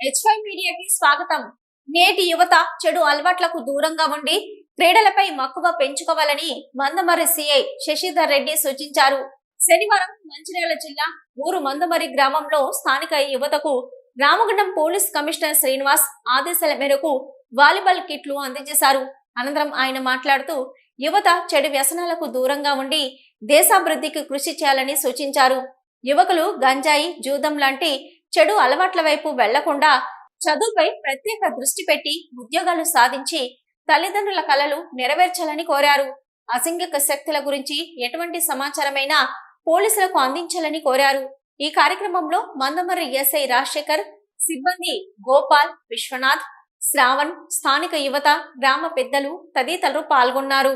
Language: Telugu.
హెచ్వై మీడియాకి స్వాగతం. నేటి యువత చెడు అలవాట్లకు దూరంగా ఉండి క్రీడలపై మక్కువ పెంచుకోవాలని మందమరి సిఐ శశిధర్ రెడ్డి సూచించారు. శనివారం మంచిర్యాల జిల్లా ఊరు మందమరి గ్రామంలో స్థానిక యువతకు రామగుండం పోలీస్ కమిషనర్ శ్రీనివాస్ ఆదేశాల మేరకు వాలీబాల్ కిట్లు అందజేశారు అనంతరం ఆయన మాట్లాడుతూ యువత చెడు వ్యసనాలకు దూరంగా ఉండి దేశాభివృద్ధికి కృషి చేయాలని సూచించారు. యువకులు గంజాయి జూదం లాంటి చెడు అలవాట్ల వైపు వెళ్ళకుండా చదువుపై ప్రత్యేక దృష్టి పెట్టి ఉద్యోగాలు సాధించి తల్లిదండ్రుల కలలు నెరవేర్చాలని కోరారు. అసింగిక శక్తుల గురించి ఎటువంటి సమాచారమైనా పోలీసులకు అందించాలని కోరారు. ఈ కార్యక్రమంలో మందమర్రి ఎస్ఐ రాజశేఖర్ సిబ్బంది గోపాల్ విశ్వనాథ్ శ్రావణ్ స్థానిక యువత గ్రామ పెద్దలు తదితరులు పాల్గొన్నారు.